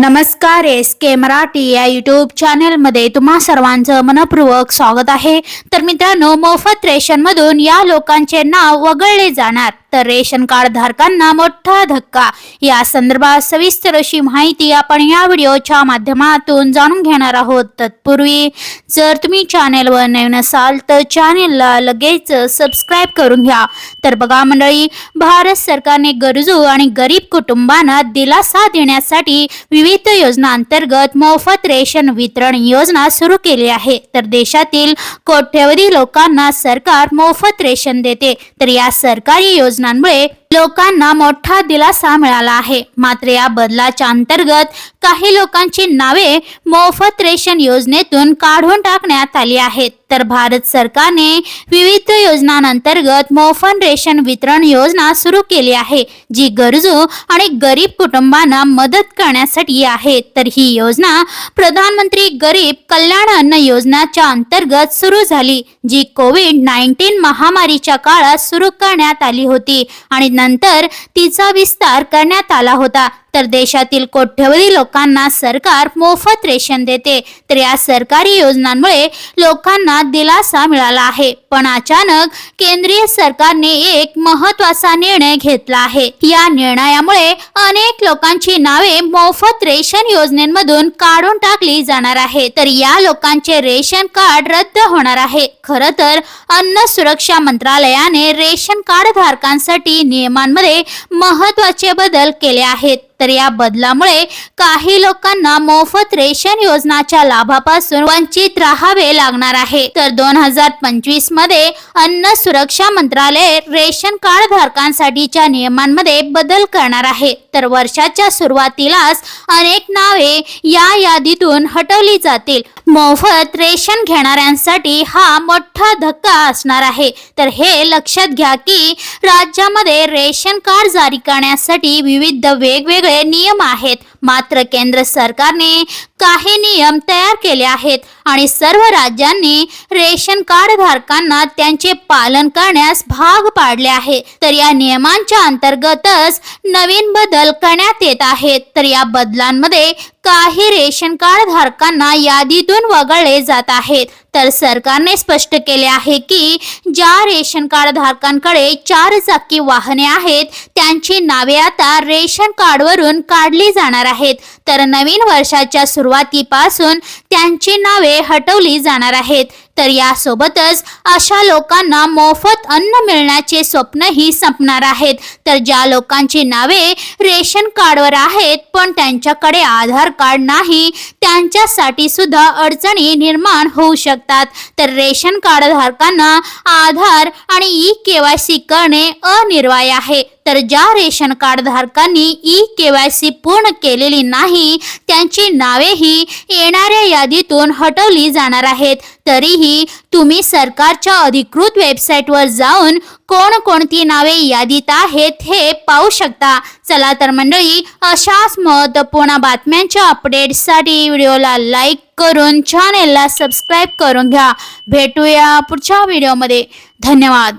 नमस्कार एस के मराठी या यूट्यूब चॅनेलमध्ये तुम्हा सर्वांचं मनपूर्वक स्वागत आहे. तर मित्रांनो मोफत रेशनमधून या लोकांचे नाव वगळले जाणार. तर रेशन कार्ड धारकांना मोठा धक्का. या संदर्भात सविस्तर अशी माहिती आपण या व्हिडिओच्या माध्यमातून जाणून घेणार आहोत. तत्पूर्वी जर तुम्ही चॅनेलवर नवीन असाल तर चॅनेलला लगेच सबस्क्राईब करून घ्या. तर बघा मंडळी भारत सरकारने गरजू आणि गरीब कुटुंबांना दिलासा देण्यासाठी विविध योजनांतर्गत मोफत रेशन वितरण योजना सुरू केली आहे. तर देशातील कोट्यवधी लोकांना सरकार मोफत रेशन देते. तर या सरकारी योजना योजनांमुळे लोकांना मोठा दिलासा मिळाला आहे. मात्र या बदलाच्या अंतर्गत काही लोकांची नावे मोफत रेशन योजनेतून काढून टाकण्यात आली आहेत. तर भारत सरकारने विविध योजनांतर्गत मोफत रेशन वितरण योजना सुरू केली आहे जी गरजू आणि गरीब कुटुंबांना मदत करण्यासाठी आहे. तर ही योजना प्रधानमंत्री गरीब कल्याण अन्न योजनाच्या अंतर्गत सुरू झाली जी कोविड नाईन्टीन महामारीच्या काळात सुरू करण्यात आली होती आणि नंतर तिचा विस्तार करण्यात आला होता. तर देशातील कोट्यवधी लोकांना सरकार मोफत रेशन देते. तर या सरकारी योजनांमुळे लोकांना दिलासा मिळाला आहे. पण अचानक केंद्रीय सरकारने एक महत्त्वाचा निर्णय घेतला आहे. या निर्णयामुळे अनेक लोकांची नावे मोफत रेशन योजनेमधून काढून टाकली जाणार आहे. तर या लोकांचे रेशन कार्ड रद्द होणार आहे. खर तर अन्न सुरक्षा मंत्रालयाने रेशन कार्ड धारकांसाठी नियमांमध्ये महत्त्वाचे बदल केले आहेत. तर या बदलामुळे काही लोकांना मोफत रेशन योजनाच्या लाभापासून वंचित राहावे लागणार आहे. तर दोन हजार पंचवीसमध्ये अन्न सुरक्षा मंत्रालय रेशन कार्ड धारकांसाठीच्या नियमांमध्ये बदल करणार आहे. तर वर्षाच्या सुरुवातीलाच अनेक नावे या यादीतून हटवली जातील. मोफत रेशन घेणाऱ्यांसाठी हा मोठा धक्का असणार आहे. तर हे लक्षात घ्या की राज्यामध्ये रेशन कार्ड जारी करण्यासाठी विविध वेगवेगळे नियम आहेत. मात्र केंद्र सरकारने काही नियम तयार केले आहेत आणि सर्व राज्यांनी रेशन कार्ड धारकांना त्यांचे पालन करण्यास भाग पाडले आहे. तर या नियमांच्या अंतर्गतच नवीन बदल करण्यात येत आहेत. तर या बदलांमध्ये काही रेशन कार्ड धारकांना यादीतून वगळले जात आहेत. तर सरकारने स्पष्ट केले आहे की ज्या रेशन कार्ड धारकांकडे चार चाकी वाहने आहेत त्यांची नावे आता रेशन कार्डवरून काढली जाणार आहेत. तर नवीन वर्षाच्या सुरुवातीपासून त्यांची नावे हटवली जाणार आहेत. तर यासोबतच अशा लोकांना मोफत अन्न मिळण्याचे स्वप्नही संपणार आहेत. तर ज्या लोकांची नावे रेशन कार्डवर आहेत पण त्यांच्याकडे आधार कार्ड नाही त्यांच्यासाठी सुद्धा अडचणी निर्माण होऊ शकतात. तर रेशन कार्ड धारकांना आधार आणि ई केवायसी करणे अनिर्वाय आहे. तर ज्या रेशन कार्ड धारकांनी ई केवायसी पूर्ण केलेली नाही त्यांची नावेही येणाऱ्या यादीतून हटवली जाणार आहेत. तरीही तुम्ही सरकारच्या अधिकृत वेबसाईटवर जाऊन कोणकोणती नावे यादीत आहेत हे पाहू शकता. चला तर मंडळी अशाच महत्त्वपूर्ण बातम्यांच्या अपडेट्ससाठी व्हिडिओला लाईक करून चॅनेलला सबस्क्राईब करून घ्या. भेटूया पुढच्या व्हिडिओमध्ये धन्यवाद.